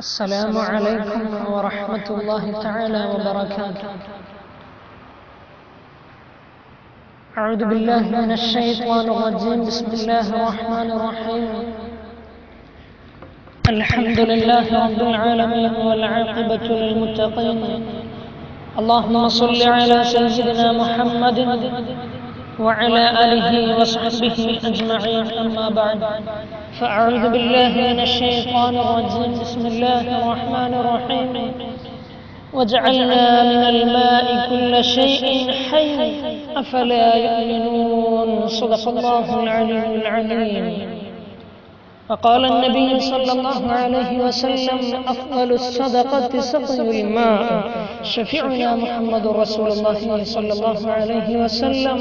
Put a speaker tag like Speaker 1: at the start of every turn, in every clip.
Speaker 1: السلام عليكم ورحمة الله تعالى وبركاته. أعوذ بالله من الشيطان الرجيم. بسم الله الرحمن الرحيم. الحمد لله رب العالمين والعاقبة للمتقين. اللهم صل على سيدنا محمد وعلى آله وصحبه أجمعين. أما بعد. فأعوذ بالله من الشيطان الرجيم. بسم الله الرحمن الرحيم. وجعلنا من الماء كل شيء حي. أفلا يؤمنون؟ صدق الله العلي العليم وقال النبي صلى الله عليه وسلم أفضل الصدقة سقي الماء. شفيعنا محمد رسول الله صلى الله عليه وسلم.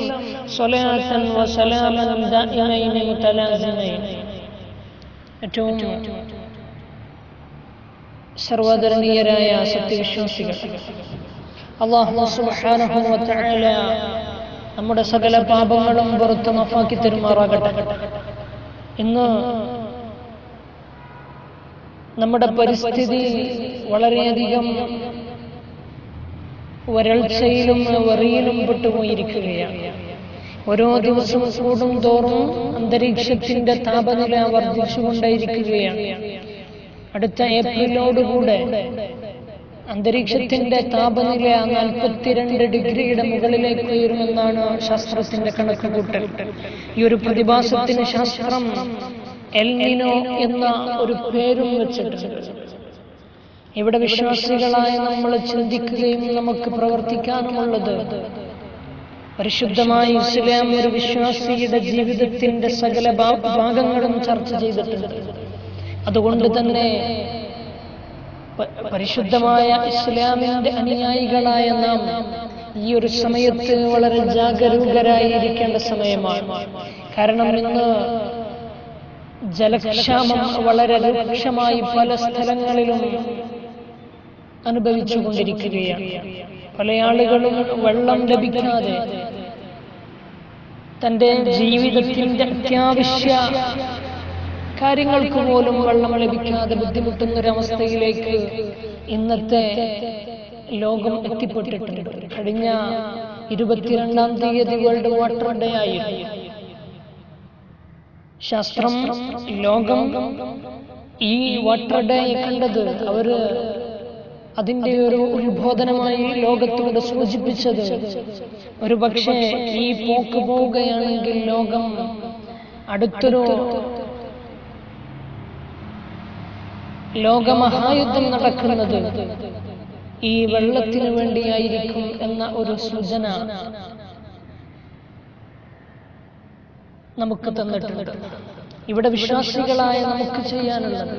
Speaker 1: صلاة وسلاما دائمين متلازمين. ഏറ്റവും സർവാദരണീയരായ സത്യവിശ്വാസികൾ. അള്ളാഹു നമ്മുടെ സകല പാപങ്ങളും പുറത്ത് മഫാക്കി തരുമാറാകട്ടെ. ഇന്ന് നമ്മുടെ പരിസ്ഥിതി വളരെയധികം വരൾച്ചയിലും വെറിയിലും പെട്ടുപോയിരിക്കുകയാണ്. ഓരോ ദിവസം കൂടും തോറും അന്തരീക്ഷത്തിന്റെ താപനില വർദ്ധിച്ചുകൊണ്ടേയിരിക്കുകയാണ്. അടുത്ത ഏപ്രിലോടുകൂടെ അന്തരീക്ഷത്തിന്റെ താപനില നാൽപ്പത്തിരണ്ട് ഡിഗ്രിയുടെ മുകളിലേക്ക് ഉയരുമെന്നാണ് ശാസ്ത്രത്തിന്റെ കണക്കുകൂട്ടൽ. ഈ ഒരു പ്രതിഭാസത്തിന് ശാസ്ത്രം എൽനിനോ എന്ന ഒരു പേരും വെച്ചിട്ടുണ്ട്. ഇവിടെ വിശ്വാസികളായ നമ്മൾ ചിന്തിക്കുകയും നമുക്ക് പ്രവർത്തിക്കാനുമുള്ളത് പരിശുദ്ധമായ ഇസ്ലാം ഒരു വിശ്വാസിയുടെ ജീവിതത്തിന്റെ സകല ഭാഗങ്ങളും ചർച്ച ചെയ്തിട്ടുണ്ട്. അതുകൊണ്ട് തന്നെ പരിശുദ്ധമായ ഇസ്ലാമിന്റെ അനുയായികളായ നാം ഈ ഒരു സമയത്ത് വളരെ ജാഗരൂകരായിരിക്കേണ്ട സമയമാണ്. കാരണം ഇന്ന് ജലക്ഷാമം വളരെ രൂക്ഷമായി പല സ്ഥലങ്ങളിലും അനുഭവിച്ചുകൊണ്ടിരിക്കുകയാണ്. പല ആളുകളും വെള്ളം ലഭിക്കാതെ തന്റെ ജീവിതത്തിന്റെ അത്യാവശ്യ കാര്യങ്ങൾക്ക് പോലും വെള്ളം ലഭിക്കാതെ ബുദ്ധിമുട്ടുന്ന ഒരവസ്ഥയിലേക്ക് ഇന്നത്തെ ലോകം എത്തിപ്പെട്ടിട്ടുണ്ട്. കഴിഞ്ഞ ഇരുപത്തിരണ്ടാം തീയതി വേൾഡ് വാട്ടർ ഡേ ആയി ശാസ്ത്രം ലോകം ഈ വാട്ടർ ഡേ കണ്ടത് അവർ അതിന്റെ ഒരു ഉത്ബോധനമായി ലോകത്തോട് സൂചിപ്പിച്ചത്. ഒരു പക്ഷേ ഈ പോക്ക് പോവുകയാണെങ്കിൽ ലോകം അടുത്തൊരു ലോകമഹായുദ്ധം നടക്കുന്നത് ഈ വെള്ളത്തിന് വേണ്ടിയായിരിക്കും എന്ന ഒരു സൂചന നമുക്ക് തന്നിട്ടുണ്ട്. ഇവിടെ വിശ്വാസികളായ നമുക്ക് ചെയ്യാനുള്ളത്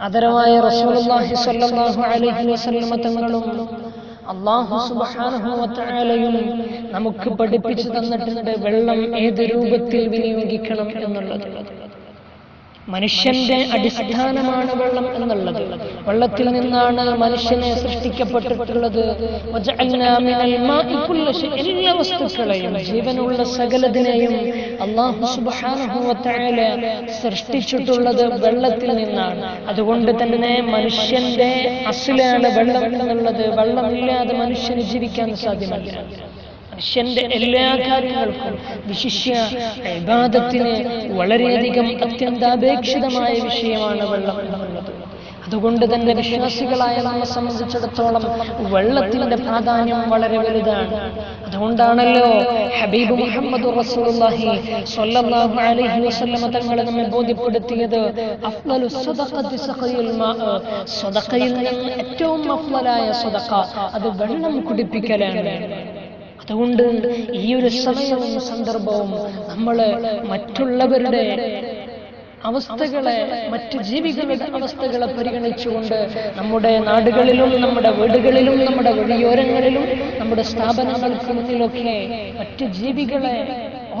Speaker 1: ആദരവായ റസൂലുള്ളാഹി സ്വല്ലല്ലാഹു അലൈഹി വസല്ലമ തങ്ങളും നമുക്ക് പഠിപ്പിച്ചു തന്നിട്ടുണ്ട് വെള്ളം ഏത് രൂപത്തിൽ വിനിയോഗിക്കണം എന്നുള്ളത്. മനുഷ്യന്റെ അടിസ്ഥാനമാണ് വെള്ളം എന്നുള്ളത്. വെള്ളത്തിൽ നിന്നാണ് മനുഷ്യനെ സൃഷ്ടിക്കപ്പെട്ടിട്ടുള്ളത്. എല്ലാ വസ്തുക്കളെയും ജീവനുള്ള സകലതിനെയും അള്ളാഹു സുബാനുഭവത്തായ സൃഷ്ടിച്ചിട്ടുള്ളത് വെള്ളത്തിൽ നിന്നാണ്. അതുകൊണ്ട് തന്നെ മനുഷ്യന്റെ അസിലാണ് വെള്ളം എന്നുള്ളത്. വെള്ളമില്ലാതെ മനുഷ്യന് ജീവിക്കാൻ സാധ്യമല്ല. മനുഷ്യന്റെ എല്ലാ കാര്യങ്ങൾക്കും വിശിഷ്യ വിവാദത്തിന് വളരെയധികം അത്യന്താപേക്ഷിതമായ വിഷയമാണ് വെള്ളം എന്നുള്ളത്. അതുകൊണ്ട് തന്നെ വിശ്വാസികളായ നമ്മെ സംബന്ധിച്ചിടത്തോളം വെള്ളത്തിന്റെ പ്രാധാന്യം വളരെ വലുതാണ്. അതുകൊണ്ടാണല്ലോ ഹബീബ് മുഹമ്മദ് റസൂലുള്ളാഹി സ്വല്ലല്ലാഹു അലൈഹി വസല്ലമ തങ്ങൾ നമ്മെ ബോധ്യപ്പെടുത്തിയത് അഫ്ളലു സദഖത്തി സഖയിൽ മാ സദഖയിൽ ഏറ്റവും അഫ്ളലായ സദഖ അത് വെള്ളം കുടിപ്പിക്കലാണ്. അതുകൊണ്ട് ഈ ഒരു സമയവും സന്ദർഭവും നമ്മൾ മറ്റുള്ളവരുടെ അവസ്ഥകളെ മറ്റു ജീവികളുടെ അവസ്ഥകളെ പരിഗണിച്ചുകൊണ്ട് നമ്മുടെ നാടുകളിലും നമ്മുടെ വീടുകളിലും നമ്മുടെ വഴിയോരങ്ങളിലും നമ്മുടെ സ്ഥാപനങ്ങൾക്ക് മുന്നിലൊക്കെ മറ്റു ജീവികളെ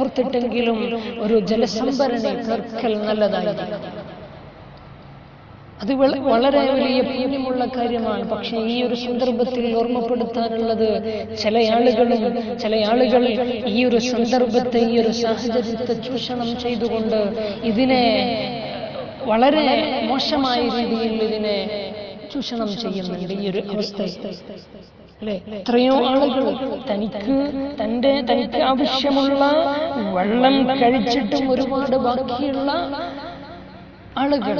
Speaker 1: ഓർത്തിട്ടെങ്കിലും ഒരു ജലസംഭരണി തീർക്കൽ നല്ലതായിരിക്കും. അത് വളരെ വലിയ പുണ്യമുള്ള കാര്യമാണ്. പക്ഷെ ഈ ഒരു സന്ദർഭത്തിൽ ഓർമ്മപ്പെടുത്താനുള്ളത് ചില ആളുകളും ചില ആളുകൾ ഈ ഒരു സന്ദർഭത്തെ ഈ ഒരു സാഹചര്യത്തെ ചൂഷണം ചെയ്തുകൊണ്ട് ഇതിനെ വളരെ മോശമായ രീതിയിൽ ഇതിനെ ചൂഷണം ചെയ്യുന്നുണ്ട് ഈ ഒരു അവസ്ഥ അല്ലെ? എത്രയോ ആളുകൾ തനിക്ക് തന്റെ തനിക്ക് ആവശ്യമുള്ള വെള്ളം കഴിച്ചിട്ടും ഒരുപാട് ബാക്കിയുള്ള ആളുകൾ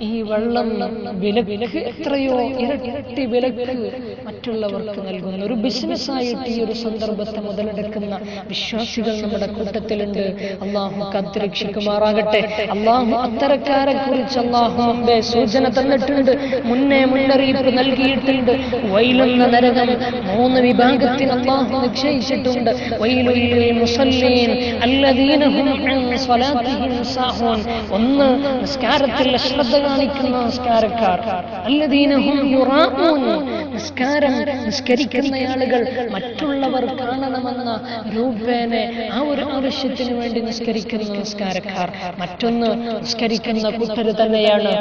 Speaker 1: ഈ വെള്ളം വിലക്ക് എത്രയോ ഇരട്ടി വിലക്ക്. മറ്റുള്ളവർക്ക് നൽകുന്ന ഒരു ബിസിനസ് ആയിട്ട് ഈ ഒരു സന്ദർഭത്തെ മുതലെടുക്കുന്ന വിശ്വാസികൾ നമ്മുടെ കൂട്ടത്തിലുണ്ട്. അള്ളാഹു കാത്തിരക്ഷിക്കുമാറാകട്ടെ അള്ളാഹു അത്തരക്കാരെ കുറിച്ച് അള്ളാഹു സൂചന തന്നിട്ടുണ്ട്. മുന്നേ മുന്നറിയിപ്പ് നൽകിയിട്ടുണ്ട്. വൈലുന്ന നരകം മൂന്ന് വിഭാഗത്തിന് അള്ളാഹു നിശ്ചയിച്ചിട്ടുണ്ട്. ഒന്ന് നിസ്കാരത്തിൽ ശ്രദ്ധ കാണിക്കുന്ന നിസ്കാരക്കാർ. നിസ്കാരം നിസ്കരിക്കുന്ന ആളുകൾ മറ്റുള്ളവർ കാണണമെന്ന രൂപേനെ ആ ഒരു ആവശ്യത്തിന് വേണ്ടി നിസ്കരിക്കുന്ന നിസ്കാരക്കാർ. മറ്റൊന്ന് നിസ്കരിക്കുന്ന കൂട്ടർ തന്നെയാണ്.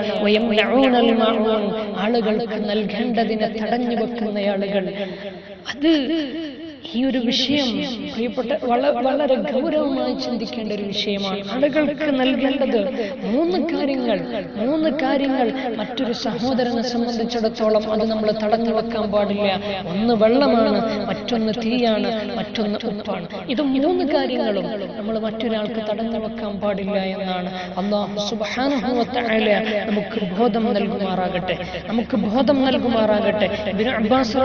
Speaker 1: ആളുകൾക്ക് നൽകേണ്ടതിനെ തടഞ്ഞു വെക്കുന്ന ആളുകൾ. അത് ഈ ഒരു വിഷയം പ്രിയപ്പെട്ട വളരെ ഗൗരവമായി ചിന്തിക്കേണ്ട ഒരു വിഷയമാണ്. ആളുകൾക്ക് നൽകേണ്ടത് മൂന്ന് കാര്യങ്ങൾ മൂന്ന് കാര്യങ്ങൾ മറ്റൊരു സഹോദരനെ സംബന്ധിച്ചിടത്തോളം അത് നമ്മൾ തടഞ്ഞു വെക്കാൻ പാടില്ല. ഒന്ന് വെള്ളമാണ് മറ്റൊന്ന് തീയാണ് മറ്റൊന്ന് ഉപ്പാണ്. ഇത് മൂന്ന് കാര്യങ്ങളും നമ്മൾ മറ്റൊരാൾക്ക് തടഞ്ഞു വെക്കാൻ പാടില്ല എന്നാണ്. അള്ളാഹു നമുക്ക് ബോധം നൽകുമാറാകട്ടെ. നമുക്ക് ബോധം നൽകുമാറാകട്ടെ. അബ്ബാസ്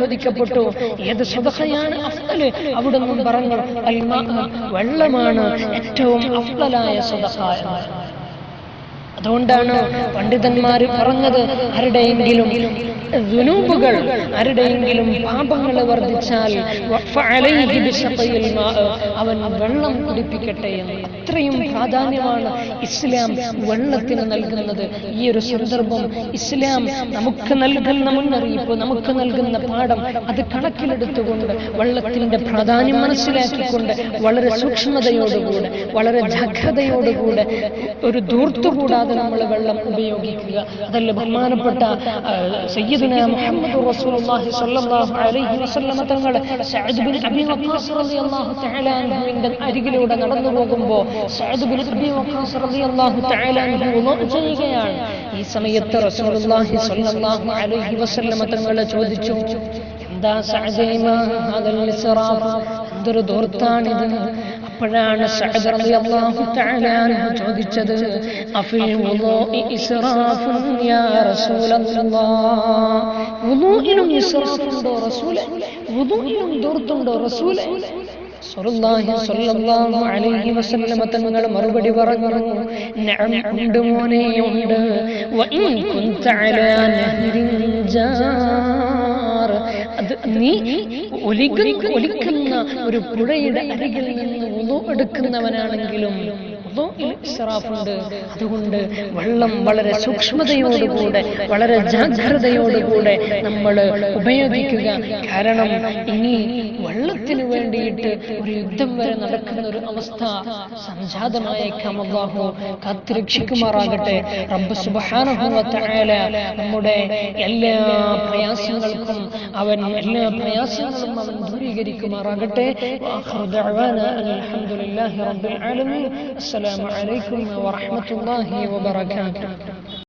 Speaker 1: ചോദിക്കപ്പെട്ടു ഏത് സ്വതഹയാണ്? അഫ്ദൽ അവിടുന്ന് പറഞ്ഞു വെള്ളമാണ് ഏറ്റവും അഫ്ലലായ എന്ന്. അതുകൊണ്ടാണ് പണ്ഡിതന്മാർ പറഞ്ഞത് ആരുടെയെങ്കിലും ദുനൂബുകൾ ആരുടെയെങ്കിലും പാപങ്ങൾ വർദ്ധിച്ചാൽ അവൻ വെള്ളം കുടിപ്പിക്കട്ടെ എന്ന്. അത്രയും പ്രാധാന്യമാണ് ഇസ്ലാം വെള്ളത്തിന് നൽകുന്നത്. ഈ ഒരു സന്ദർഭം ഇസ്ലാം നമുക്ക് നൽകുന്ന മുന്നറിയിപ്പ് നമുക്ക് നൽകുന്ന പാഠം അത് കണക്കിലെടുത്തുകൊണ്ട് വെള്ളത്തിന്റെ പ്രാധാന്യം മനസ്സിലാക്കിക്കൊണ്ട് വളരെ സൂക്ഷ്മതയോടുകൂടെ വളരെ ജാഗ്രതയോടുകൂടെ ഒരു ധൂർത്തുകൂടാതെ നമ്മൾ വെള്ളം ഉപയോഗിക്കുക. അതല്ല ബഹുമാനപ്പെട്ട റസൂലുള്ളാഹി സ്വല്ലല്ലാഹു അലൈഹി വസല്ലമ സഅദ് ബിൻ വഖാസ് റളിയല്ലാഹു തആല അരികിലൂടെ നടന്നു പോകുമ്പോൾ സഅദ് ബിൻ വഖാസ് റളിയല്ലാഹു തആല ചെയ്യുകയാണ്. ഈ സമയത്ത് റസൂലുള്ളാഹി സ്വല്ലല്ലാഹു അലൈഹി വസല്ലമ ചോദിച്ചു എന്താ എന്തൊരു ദൂർത്താണിത് അപ്പോഴാണ് ചോദിച്ചത് തങ്ങൾ മറുപടി പറഞ്ഞു ഉണ്ട് മോനെ അത് നീ ഒലിക്കുന്ന ഒരു പുഴയുടെ അരികിൽ നിന്ന് ഉളു എടുക്കുന്നവനാണെങ്കിലും ഉളുവിൽ ഇസ്റാഫുണ്ട് അതുകൊണ്ട് വെള്ളം വളരെ സൂക്ഷ്മതയോടുകൂടെ വളരെ ജാഗ്രതയോടുകൂടെ നമ്മൾ ഉപയോഗിക്കുക. കാരണം ഇനി വെള്ളത്തിന് വേണ്ടിയിട്ട് ഒരു യുദ്ധം വരെ നടക്കുന്ന ഒരു അവസ്ഥ സംജാതമായേക്കാം. അള്ളാഹു കാത്തിരക്ഷിക്കുമാറാകട്ടെ. റബ്ബ് തആല നമ്മുടെ എല്ലാ പ്രയാസങ്ങൾക്കും അവൻ എല്ലാ പ്രയാസങ്ങളും അവൻ ദഅവാന അനിൽ റബ്ബിൽ ആലമീൻ. അസ്സലാമു അലൈക്കും വറഹ്മത്തുള്ളാഹി വബറകാതുഹു.